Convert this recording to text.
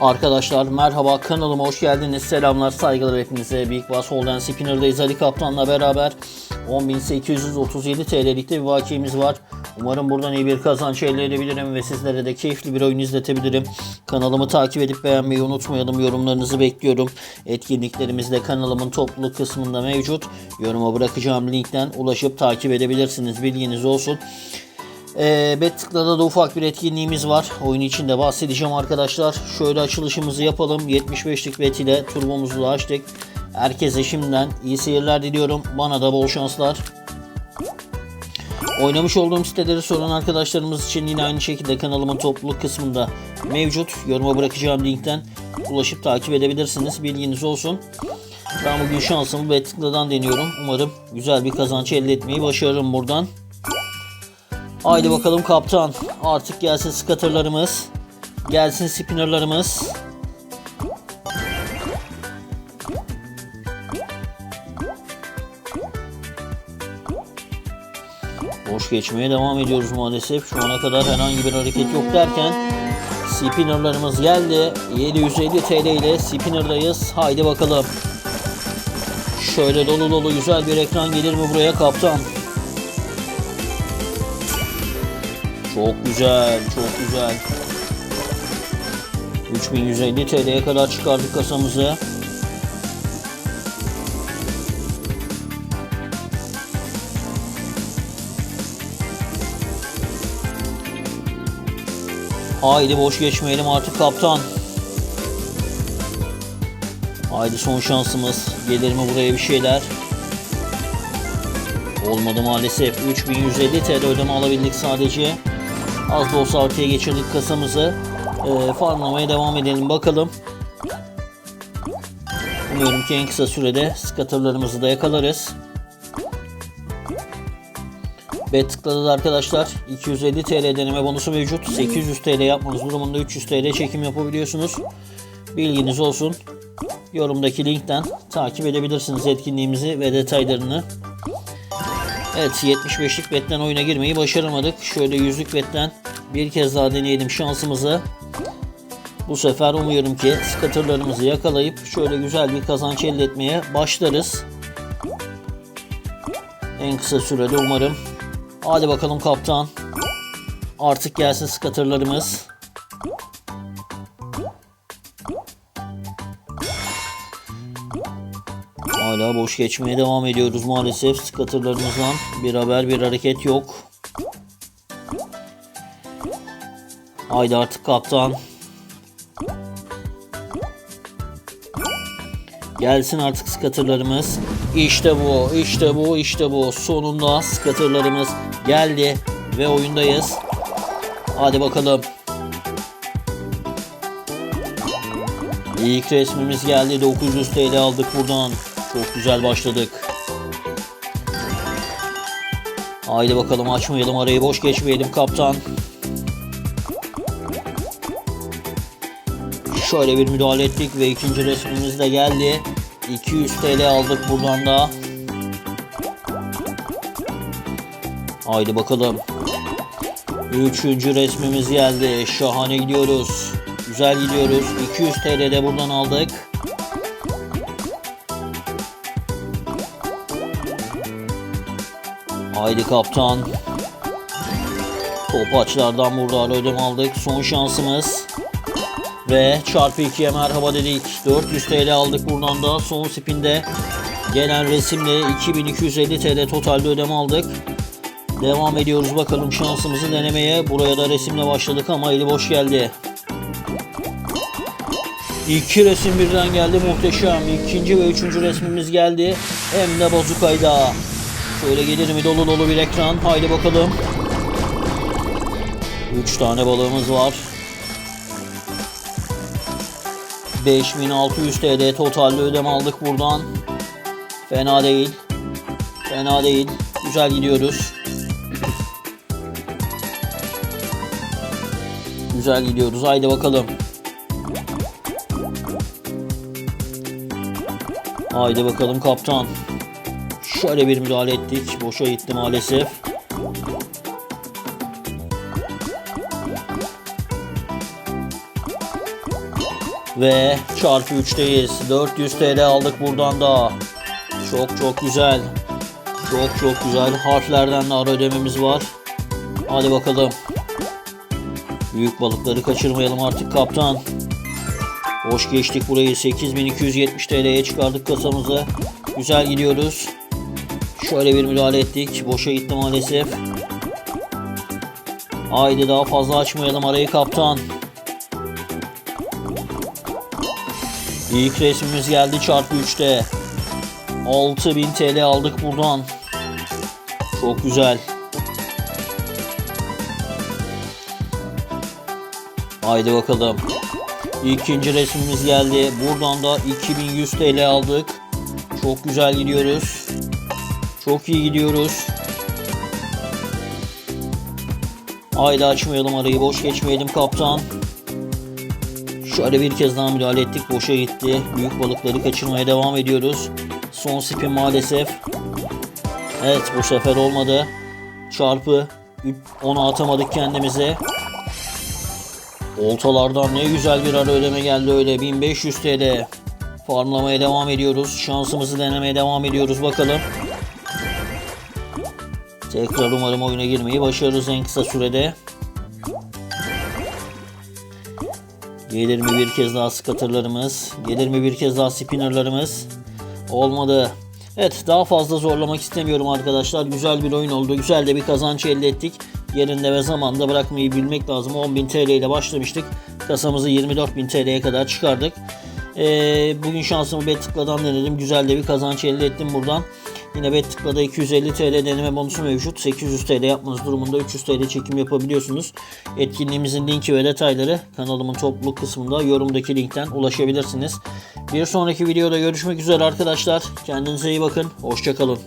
Arkadaşlar merhaba kanalıma hoş geldiniz. Selamlar saygılar hepinize. Big Bass Holden Spinner'dayız. Ali Kaptan'la beraber 10.837 TL'likte bir vakiyemiz var. Umarım buradan iyi bir kazanç elde edebilirim ve sizlere de keyifli bir oyun izletebilirim. Kanalımı takip edip beğenmeyi unutmayalım. Yorumlarınızı bekliyorum. Etkinliklerimiz de kanalımın topluluk kısmında mevcut. Yoruma bırakacağım linkten ulaşıp takip edebilirsiniz. Bilginiz olsun. E, da ufak bir etkinliğimiz var. Oyun içinde bahsedeceğim arkadaşlar. Şöyle açılışımızı yapalım. 75'lik bet ile turbomuzu da açtık. Herkese şimdiden iyi seyirler diliyorum. Bana da bol şanslar. Oynamış olduğum siteleri soran arkadaşlarımız için yine aynı şekilde kanalımın topluluk kısmında mevcut. Yoruma bırakacağım linkten ulaşıp takip edebilirsiniz. Bilginiz olsun. Ben bugün şansımı Bettık'tan deniyorum. Umarım güzel bir kazanç elde etmeyi başarırım buradan. Haydi bakalım kaptan. Artık gelsin scatterlarımız. Gelsin spinnerlarımız. Boş geçmeye devam ediyoruz maalesef. Şu ana kadar herhangi bir hareket yok derken spinnerlarımız geldi. 750 TL ile spinner'dayız. Haydi bakalım. Şöyle dolu dolu güzel bir ekran gelir mi buraya kaptan? Çok güzel, çok güzel. 3150 TL'ye kadar çıkardık kasamızı. Haydi boş geçmeyelim artık kaptan. Haydi son şansımız. Gelir mi buraya bir şeyler? Olmadı maalesef. 3150 TL ödeme alabildik sadece. Az da olsa artıya geçirdik kasamızı. Ee, farmlamaya devam edelim bakalım. Umuyorum ki en kısa sürede scatterlarımızı da yakalarız. Bet tıkladı da arkadaşlar 250 TL deneme bonusu mevcut. 800 TL yapmanız durumunda 300 TL çekim yapabiliyorsunuz. Bilginiz olsun. Yorumdaki linkten takip edebilirsiniz etkinliğimizi ve detaylarını. Evet 75'lik betten oyuna girmeyi başaramadık. Şöyle yüzlük betten bir kez daha deneyelim şansımızı. Bu sefer umuyorum ki scatterlarımızı yakalayıp şöyle güzel bir kazanç elde etmeye başlarız. En kısa sürede umarım. Hadi bakalım kaptan. Artık gelsin scatterlarımız. Hala boş geçmeye devam ediyoruz maalesef. Scatterlarımızdan bir haber bir hareket yok. Haydi artık kaptan. Gelsin artık scatterlarımız. İşte bu, işte bu, işte bu. Sonunda scatterlarımız geldi ve oyundayız. Hadi bakalım. İlk resmimiz geldi. 900 TL aldık buradan. Çok güzel başladık. Haydi bakalım açmayalım arayı boş geçmeyelim kaptan. Şöyle bir müdahale ettik ve ikinci resmimiz de geldi. 200 TL aldık buradan da. Haydi bakalım. Üçüncü resmimiz geldi. Şahane gidiyoruz. Güzel gidiyoruz. 200 TL de buradan aldık. Haydi kaptan. Topaçlardan burada ödeme aldık. Son şansımız. Ve çarpı 2'ye merhaba dedik. 400 TL aldık buradan da. Son spinde gelen resimle 2250 TL totalde ödeme aldık. Devam ediyoruz bakalım şansımızı denemeye. Buraya da resimle başladık ama eli boş geldi. İki resim birden geldi muhteşem. İkinci ve üçüncü resmimiz geldi. Hem de bozukayda. Şöyle gelir mi dolu dolu bir ekran. Haydi bakalım. Üç tane balığımız var. 5600 TL totalde ödeme aldık buradan. Fena değil. Fena değil. Güzel gidiyoruz. Güzel gidiyoruz. Haydi bakalım. Haydi bakalım kaptan. Şöyle bir müdahale ettik. Boşa gitti maalesef. Ve çarpı 3'teyiz. 400 TL aldık buradan da. Çok çok güzel. Çok çok güzel. Harflerden de ara ödememiz var. Hadi bakalım. Büyük balıkları kaçırmayalım artık kaptan. Hoş geçtik burayı. 8270 TL'ye çıkardık kasamızı. Güzel gidiyoruz. Şöyle bir müdahale ettik. Boşa gitti maalesef. Haydi daha fazla açmayalım arayı kaptan. İlk resmimiz geldi çarpı 3'te. 6000 TL aldık buradan. Çok güzel. Haydi bakalım. İkinci resmimiz geldi. Buradan da 2100 TL aldık. Çok güzel gidiyoruz. Çok iyi gidiyoruz. Haydi açmayalım arayı. Boş geçmeyelim kaptan. Şöyle bir kez daha müdahale ettik. Boşa gitti. Büyük balıkları kaçırmaya devam ediyoruz. Son spin maalesef. Evet bu sefer olmadı. Çarpı 10'u atamadık kendimize. Oltalardan ne güzel bir ara ödeme geldi öyle. 1500 TL. Farmlamaya devam ediyoruz. Şansımızı denemeye devam ediyoruz bakalım. Tekrar umarım oyuna girmeyi başarırız en kısa sürede. Gelir mi bir kez daha skatırlarımız? Gelir mi bir kez daha spinnerlarımız? Olmadı. Evet daha fazla zorlamak istemiyorum arkadaşlar. Güzel bir oyun oldu. Güzel de bir kazanç elde ettik. Yerinde ve zamanda bırakmayı bilmek lazım. 10.000 TL ile başlamıştık. Kasamızı 24.000 TL'ye kadar çıkardık. Ee, bugün şansımı bet tıkladan denedim. Güzel de bir kazanç elde ettim buradan. Yine bet tıklada 250 TL deneme bonusu mevcut. 800 TL yapmanız durumunda 300 TL çekim yapabiliyorsunuz. Etkinliğimizin linki ve detayları kanalımın topluluk kısmında yorumdaki linkten ulaşabilirsiniz. Bir sonraki videoda görüşmek üzere arkadaşlar. Kendinize iyi bakın. Hoşçakalın.